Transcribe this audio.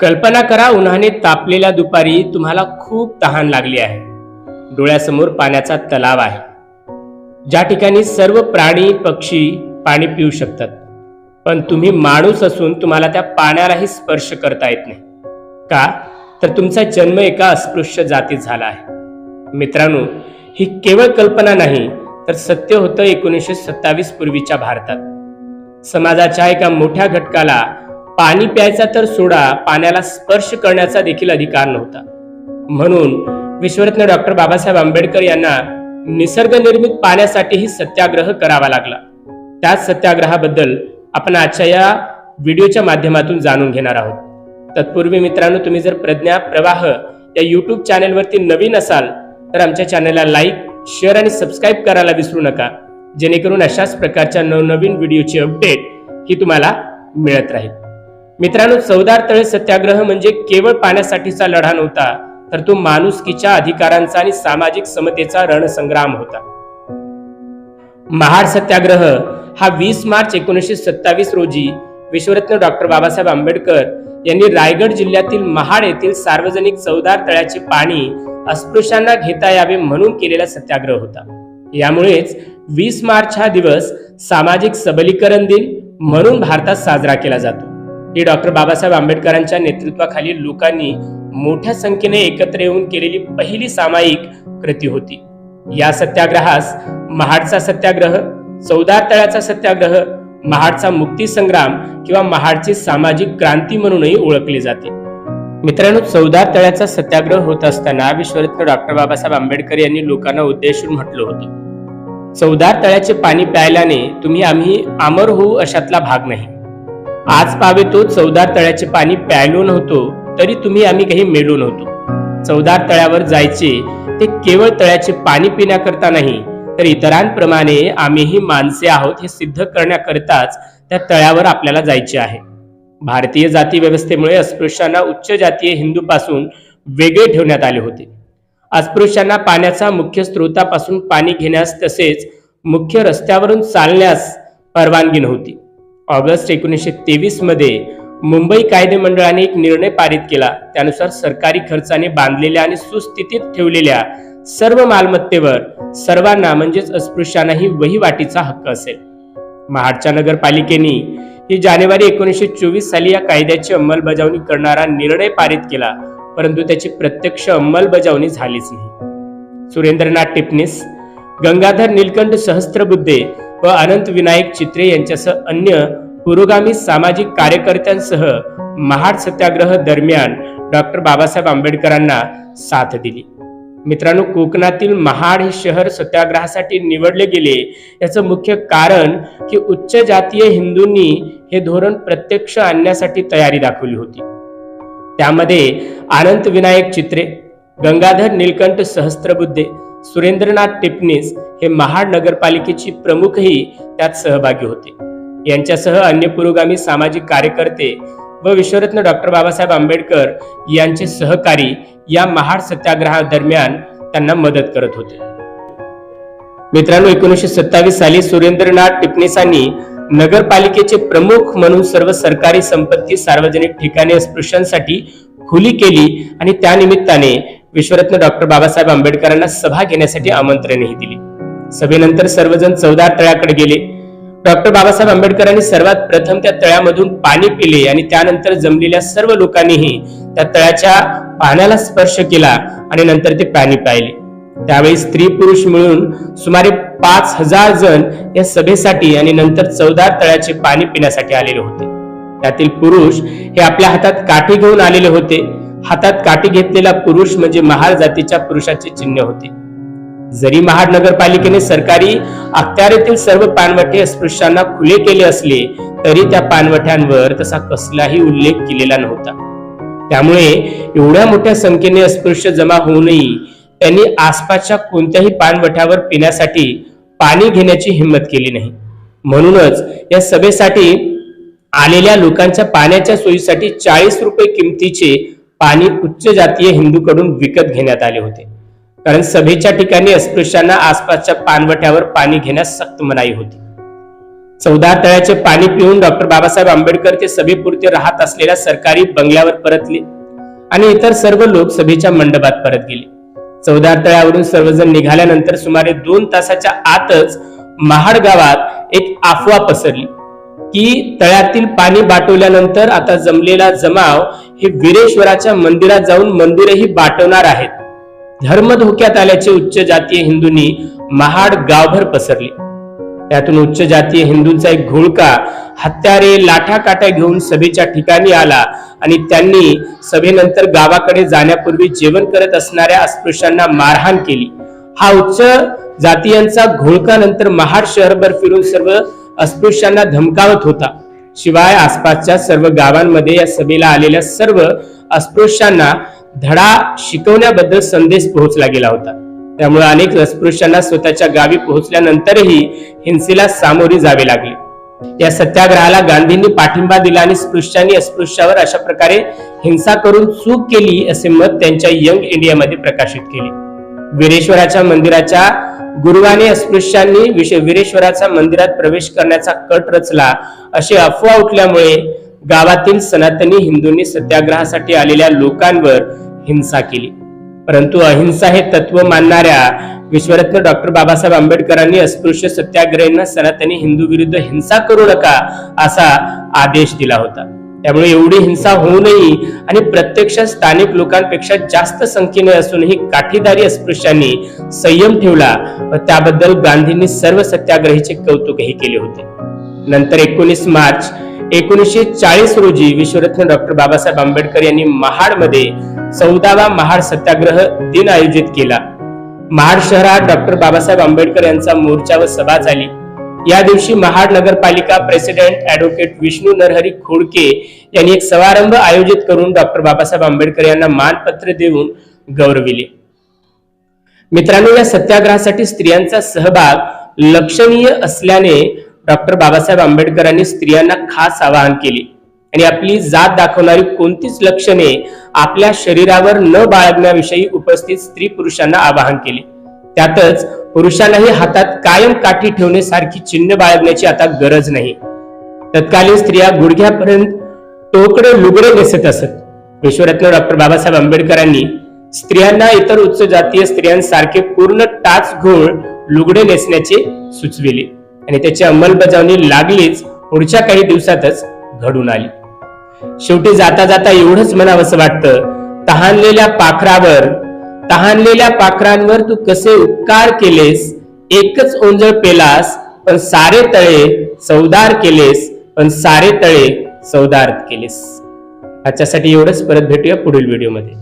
कल्पना करा उन्हाने तापलेल्या दुपारी तुम्हाला खूप तहान लागली आहे. डोळ्यासमोर पाण्याचा तलाव आहे. ज्या ठिकाणी सर्व प्राणी पक्षी पाणी पिऊ शकतात. पण तुम्ही माणूस असून तुम्हाला त्या पाण्यालाही स्पर्श करता येत नाही. का? तर तुमचा जन्म एका अस्पृश्य जातीत झाला आहे. मित्रांनो ही केवळ कल्पना नाही तर सत्य होतं एकोणीसशे सत्तावीस पूर्वीच्या भारतात. समाजाच्या एका मोठ्या घटकाला पाणी प्यायचा तर सोडा पाण्याला स्पर्श करण्याचा देखील अधिकार नव्हता. म्हणून विश्वरत्न डॉक्टर बाबासाहेब आंबेडकर यांना निसर्गनिर्मित पाण्यासाठीही सत्याग्रह करावा लागला. त्याच सत्याग्रहाबद्दल आपण आजच्या या व्हिडिओच्या माध्यमातून जाणून घेणार आहोत. तत्पूर्वी मित्रांनो तुम्ही जर प्रज्ञा प्रवाह या युट्यूब चॅनेलवरती नवीन असाल तर आमच्या चॅनलला लाईक शेअर आणि सबस्क्राईब करायला विसरू नका. जेणेकरून अशाच प्रकारच्या नवनवीन व्हिडिओची अपडेट ही तुम्हाला मिळत राहील. मित्रांनो चौदार तळे सत्याग्रह म्हणजे केवळ पाण्यासाठीचा लढा नव्हता तर तो माणुसकीच्या अधिकारांचा आणि सामाजिक समतेचा रणसंग्राम होता. महाड सत्याग्रह हा वीस मार्च एकोणीसशे सत्तावीस रोजी विश्वरत्न डॉक्टर बाबासाहेब आंबेडकर यांनी रायगड जिल्ह्यातील महाड येथील सार्वजनिक चौदार तळ्याचे पाणी अस्पृश्यांना घेता यावे म्हणून केलेला सत्याग्रह होता. यामुळेच वीस मार्च हा दिवस सामाजिक सबलीकरण दिन म्हणून भारतात साजरा केला जातो. ही डॉक्टर बाबासाहेब आंबेडकरांच्या नेतृत्वाखाली लोकांनी मोठ्या संख्येने एकत्र येऊन केलेली पहिली सामायिक कृती होती. या सत्याग्रहास महाडचा सत्याग्रह चौदार तळ्याचा सत्याग्रह महाडचा मुक्ती संग्राम किंवा महाडची सामाजिक क्रांती म्हणूनही ओळखली जाते. मित्रांनो चौदार तळ्याचा सत्याग्रह होत असताना विश्वरत्न डॉक्टर बाबासाहेब आंबेडकर यांनी लोकांना उद्देशून म्हटलं होतं. चौदार तळ्याचे पाणी प्यायल्याने तुम्ही आम्ही अमर होऊ अशातला भाग नाही. आज पावे तो चौदार तळ्याचे पाणी प्यायलो नव्हतो तरी तुम्ही आम्ही काही मेलो नव्हतो. चौदार तळ्यावर जायचे ते केवळ तळ्याचे पाणी पिण्याकरता नाही तर इतरांप्रमाणे आम्हीही माणसे आहोत हे सिद्ध करण्याकरताच त्या तळ्यावर आपल्याला जायचे आहे. भारतीय जाती व्यवस्थेमुळे अस्पृश्यांना उच्च जातीय हिंदूपासून वेगळे ठेवण्यात आले होते. अस्पृश्यांना पाण्याचा मुख्य स्रोतापासून पाणी घेण्यास तसेच मुख्य रस्त्यावरून चालण्यास परवानगी नव्हती. ऑगस्ट एकोणीसशे तेवीसमध्ये मुंबई कायदे मंडळाने एक निर्णय पारित केला. त्यानुसार सरकारी खर्चाने बांधलेल्या आणि सुस्थितीत ठेवलेल्या सर्व मालमत्तेवर सर्वांना म्हणजेच अस्पृश्यांनाही वहिवाटीचा हक्क असेल. महाडच्या नगरपालिकेने ही जानेवारी एकोणीसशे चोवीस साली या कायद्याची अंमलबजावणी करणारा निर्णय पारित केला परंतु त्याची प्रत्यक्ष अंमलबजावणी झालीच नाही. सुरेंद्रनाथ टिपणीस गंगाधर नीलकंठ सहस्त्रबुद्धे व अनंत विनायक चित्रे यांच्यासह अन्य पुरोगामी सामाजिक कार्यकर्त्यांसह महाड सत्याग्रह दरम्यान डॉक्टर बाबासाहेब आंबेडकरांना साथ दिली. मित्रांनो कोकणातील महाड हे शहर सत्याग्रहासाठी निवडले गेले याचं मुख्य कारण की उच्च जातीय हिंदूंनी हे धोरण प्रत्यक्ष आणण्यासाठी तयारी दाखवली होती. त्यामध्ये अनंत विनायक चित्रे गंगाधर नीलकंठ सहस्त्रबुद्धे सुरेंद्रनाथ टिपणीस हे महाड नगरपालिकेची प्रमुखही त्यात सहभागी होते. यांच्यासह अन्य पुरोगामी सामाजिक कार्यकर्ते व विश्वरत्न डॉक्टर बाबासाहेब आंबेडकर यांचे सहकारी या महाड सत्याग्रहादरम्यान त्यांना मदत करत होते. मित्रांनो एकोणीसशे सत्तावीस साली सुरेंद्रनाथ टिपणीसांनी नगरपालिकेचे प्रमुख म्हणून सर्व सरकारी संपत्ती सार्वजनिक ठिकाणी अस्पृश्यांसाठी खुली केली आणि त्यानिमित्ताने विश्वरत्न डॉक्टर बाबासाहेब आंबेडकरांना सभा घेण्यासाठी आमंत्रणही दिले. सभेनंतर सर्वजण चौदा तळ्याकडे गेले. डॉक्टर बाबासाहेब आंबेडकरांनी सर्वात प्रथम त्या तळ्यामधून पाणी पिले आणि त्यानंतर जमलेल्या सर्व लोकांनीही त्या तळ्याच्या पाण्याला स्पर्श केला आणि नंतर ते पाणी पाहिले त्यावेळी स्त्री पुरुष मिळून सुमारे पाच हजार जण या सभेसाठी आणि नंतर चौदार तळ्याचे पाणी पिण्यासाठी आलेले होते. त्यातील पुरुष हे आपल्या हातात काठी घेऊन आलेले होते. हातात काठी घेतलेला पुरुष म्हणजे महार जातीच्या पुरुषाचे चिन्ह होते. जरी महाड नगरपालिकेने सरकारी अखत्यारीतील सर्व पानवठे अस्पृश्यांना खुले केले असले तरी त्या पानवठ्यांवर तसा कसलाही उल्लेख केलेला नव्हता. त्यामुळे एवढ्या मोठ्या संख्येने अस्पृश्य जमा होऊनही त्यांनी आसपासच्या कोणत्याही पानवठ्यावर पिण्यासाठी पाणी घेण्याची हिंमत केली नाही. म्हणूनच या सभेसाठी आलेल्या लोकांच्या पाण्याच्या सोयीसाठी चाळीस रुपये किमतीचे पाणी उच्च जातीय हिंदूकडून विकत घेण्यात आले होते. कारण सभेच्या ठिकाणी अस्पृश्यांना आसपासच्या पानवट्यावर पाणी घेण्यास सक्त मनाई होती. चौदा तळ्याचे पाणी पिऊन डॉक्टर बाबासाहेब आंबेडकर ते सभेपुरते राहत असलेल्या सरकारी बंगल्यावर परतले आणि इतर सर्व लोक सभेच्या मंडपात परत गेले. चौदा तळ्यावरून सर्वजण निघाल्यानंतर सुमारे दोन तासाच्या आतच महाड गावात एक अफवा पसरली. की तळ्यातील पाणी बाटवल्यानंतर आता जमलेला जमाव हे वीरेश्वराच्या मंदिरात जाऊन मंदिरही बाटवणार आहेत. धर्म धोक्यात आल्याचे उच्च जातीय हिंदूंनी महाड गावभर पसरले. त्यातून उच्च जातीय हिंदूंचा एक घोळका हत्यारे लाठा काट्या घेऊन सभेच्या ठिकाणी आला आणि त्यांनी सभेनंतर गावाकडे जाण्यापूर्वी जेवण करत असणाऱ्या अस्पृश्यांना मारहाण केली. हा उच्च जातीयांचा घोळका नंतर महाड शहरभर फिरून सर्व अस्पृश्यांना धमकावत होता. शिवाय आसपासच्या सर्व गावांमध्ये या सभेला आलेल्या सर्व अस्पृश्यांना धडा शिकवण्याबद्दल संदेश पोहोचला गेला होता. त्यामुळे अनेक अस्पृश्यांना स्वतःच्या गावी पोहोचल्यानंतरही हिंसेला सामोरे जावे लागले. या सत्याग्रहाला गांधींनी पाठिंबा दिला आणि स्पृश्यांनी अस्पृश्यावर अशा प्रकारे हिंसा करून चूक केली असे मत त्यांच्या यंग इंडियामध्ये प्रकाशित केले. वीरेश्वराच्या मंदिराच्या गुरुवाने अस्पृश्यांनी विश्व वीरेश्वराच्या मंदिरात प्रवेश करण्याचा कट रचला अशी अफवा उठल्यामुळे गावातील सनातनी हिंदूंनी सत्याग्रहासाठी आलेल्या लोकांवर हिंसा केली. परंतु अहिंसा हे तत्व मानणाऱ्या विश्वरत्न डॉक्टर बाबासाहेब आंबेडकरांनी अस्पृश्य सत्याग्रहींना सनातनी हिंदू विरुद्ध हिंसा करू नका असा आदेश दिला होता. त्यामुळे एवढी हिंसा होऊनही आणि प्रत्यक्ष स्थानिक लोकांपेक्षा जास्त संख्येने असूनही काठीदारी अस्पृश्यांनी संयम ठेवला व त्याबद्दल गांधींनी सर्व सत्याग्रहीचे कौतुकही केले होते. नंतर एकोणीस मार्च एकोणीसशे चाळीस रोजी विश्वरत्न डॉक्टर बाबासाहेब आंबेडकर यांनी महाडमध्ये चौदावा महाड सत्याग्रह दिन आयोजित केला. महाड शहरात डॉक्टर बाबासाहेब आंबेडकर यांचा मोर्चा व सभा झाली. या दिवशी महाड नगरपालिका प्रेसिडेंट ऍडव्होकेट विष्णू नरहरी खोडके यांनी एक समारंभ आयोजित करून डॉक्टर बाबासाहेब आंबेडकर यांना मानपत्र देऊन गौरविले. मित्रांनो या सत्याग्रहासाठी स्त्रियांचा सहभाग लक्षणीय असल्याने डॉक्टर बाबासाहेब आंबेडकरांनी स्त्रियांना खास आवाहन केले. आणि आपली जात दाखवणारी कोणतीच लक्षणे आपल्या शरीरावर न बाळगण्याविषयी उपस्थित स्त्री पुरुषांना आवाहन केले. त्यातच पुरुषांनाही हातात कायम काठी ठेवणे सारखी चिन्ह बाळगण्याची आता गरज नाही. तत्कालीन स्त्रिया गुडघ्यापर्यंत टोकडे लुगडे नेसत असत. विश्वरत्न डॉक्टर बाबासाहेब आंबेडकरांनी स्त्रियांना इतर उच्च जातीय स्त्रियांसारखे पूर्ण टाच घोळ लुगडे नेसण्याचे सुचविले. आणि त्याची अंमलबजावणी लागलीच पुढच्या काही दिवसातच घडून आली. शेवटी जाता जाता एवढंच म्हणावंसं वाटतं तहानलेल्या पाखरावर तहानलेल्या पाखरांवर तू कसे उपकार केलेस? एकच ओंजळ पेलास पण सारे तळे चौदार केलेस पण सारे तळे चौदार केलेस. आजच्यासाठी एवढंच परत भेटूया पुढील व्हिडिओमध्ये.